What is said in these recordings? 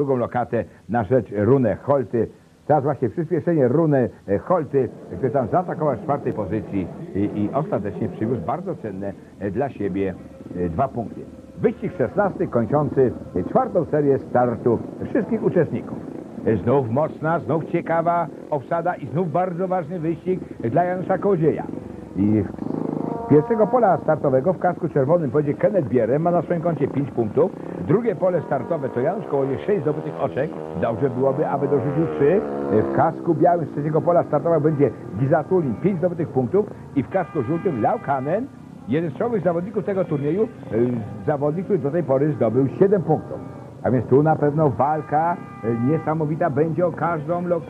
drugą lokatę na rzecz Runę Holty. Teraz właśnie przyspieszenie Runy e, Holty, który tam zaatakował z czwartej pozycji i, i ostatecznie przywiózł bardzo cenne e, dla siebie e, dwa punkty. Wyścig 16 kończący e, czwartą serię startu wszystkich uczestników. Znów mocna, znów ciekawa obsada i znów bardzo ważny wyścig dla Janusza Kołodzieja. I pierwszego pola startowego w kasku czerwonym pojedzie Kenneth Bierem, ma na swoim koncie 5 punktów. Drugie pole startowe to Janusz Kołodziej, 6 zdobytych oczek. Dobrze byłoby, aby dorzucił 3. W kasku białym z trzeciego pola startowego będzie Gizatulin, 5 zdobytych punktów. I w kasku żółtym Laukanen, jeden z czołowych zawodników tego turnieju, y, zawodnik, który do tej pory zdobył 7 punktów. A więc tu na pewno walka y, niesamowita będzie o każdą lo, y,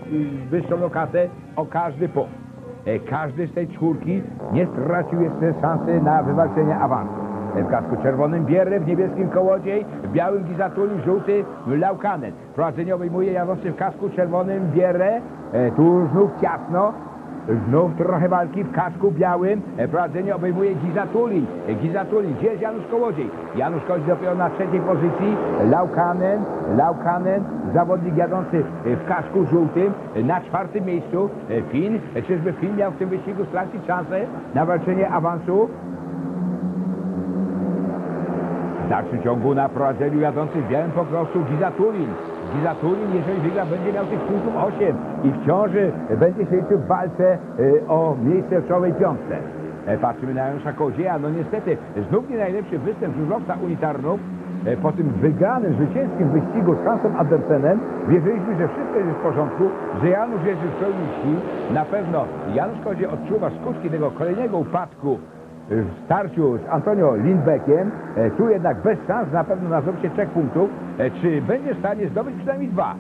wyższą lokatę, o każdy punkt. E, Każdy z tej czwórki nie stracił jeszcze szansy na wywalczenie awansu. E, W kasku czerwonym Bierre, w niebieskim Kołodziej, w białym Gizatuli, żółty Laukanen. Prowadzenie obejmuje jadący w kasku czerwonym Bierre, e, tu znów ciasno, Znów trochę walki w kasku białym. E, Prowadzenie obejmuje Gizatuli. E, Gizatuli, gdzie jest Janusz Kołodziej? Janusz Kołodziej dopiero na trzeciej pozycji. Laukanen, Laukanen, zawodnik jadący e, w kasku żółtym na czwartym miejscu. Fin, czyżby Fin miał w tym wyścigu stracić szansę na walczenie awansu? W dalszym ciągu na prowadzeniu jadący w białym pokrosu Gizatulin. Gizatulin, jeżeli wygra, będzie miał tych punktów 8 i wciąż będzie się liczył w walce e, o miejsce w czołowej piątce. E, Patrzymy na Janusza Kołodzieja. No niestety, znów nie najlepszy występ żużlowca unitarnów. E, Po tym wygranym, zwycięskim wyścigu z Hansem Andersenem wierzyliśmy, że wszystko jest w porządku, że Janusz jest w pełni sił. Na pewno Janusz Kołodziej odczuwa skutki tego kolejnego upadku w starciu z Antonio Lindbeckiem. E, Tu jednak bez szans na pewno na zdobycie trzech punktów. E, Czy będzie w stanie zdobyć przynajmniej dwa?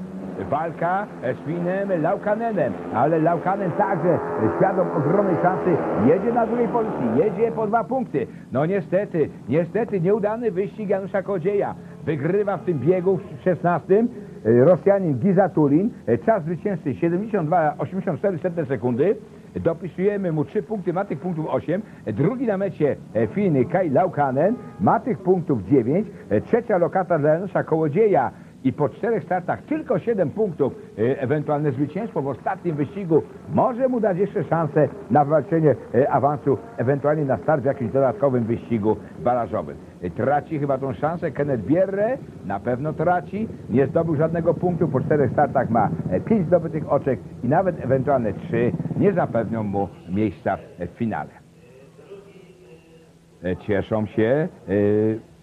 Walka e, z Finem Laukanenem, ale Laukanen także świadom ogromnej szansy jedzie na drugiej pozycji, jedzie po dwa punkty. No niestety, niestety nieudany wyścig Janusza Kodzieja. Wygrywa w tym biegu w 16 e, Rosjanin Gizatulin, e, czas zwycięzcy 72,84 sekundy. Dopisujemy mu 3 punkty, ma tych punktów 8. Drugi na mecie e, Finy Kai Laukanen, ma tych punktów 9. E, Trzecia lokata dla Janusza Kołodzieja i po czterech startach tylko 7 punktów. E, Ewentualne zwycięstwo w ostatnim wyścigu może mu dać jeszcze szansę na walczenie e, awansu, ewentualnie na start w jakimś dodatkowym wyścigu barażowym. E, Traci chyba tą szansę Kenneth Bierre, na pewno traci. Nie zdobył żadnego punktu, po czterech startach ma 5 zdobytych oczek i nawet ewentualne 3 nie zapewnią mu miejsca w finale. E, Cieszą się e,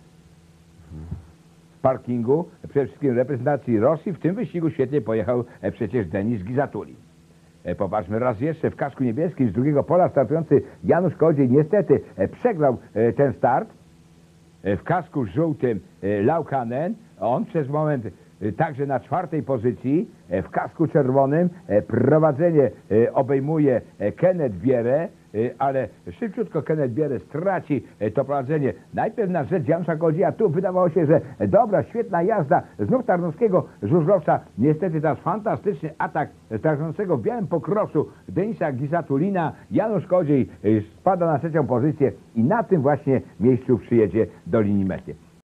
parkingu przede wszystkim reprezentacji Rosji. W tym wyścigu świetnie pojechał e, przecież Denis Gizatuli. E, Popatrzmy raz jeszcze w kasku niebieskim z drugiego pola startujący Janusz Kodziej niestety e, przegrał ten start. W kasku żółtym Laukanen, on przez moment także na czwartej pozycji. E, W kasku czerwonym e, prowadzenie e, obejmuje Kenneth Bierę, ale szybciutko Kenneth Bierę straci to prowadzenie. Najpierw na rzecz Janusza Kodzieja. Tu wydawało się, że dobra, świetna jazda znów Tarnowskiego żużlowca. Niestety teraz fantastyczny atak startującego w białym pokrosu Denisa Gizatulina. Janusz Kodziej spada na trzecią pozycję i na tym właśnie miejscu przyjedzie do linii mety.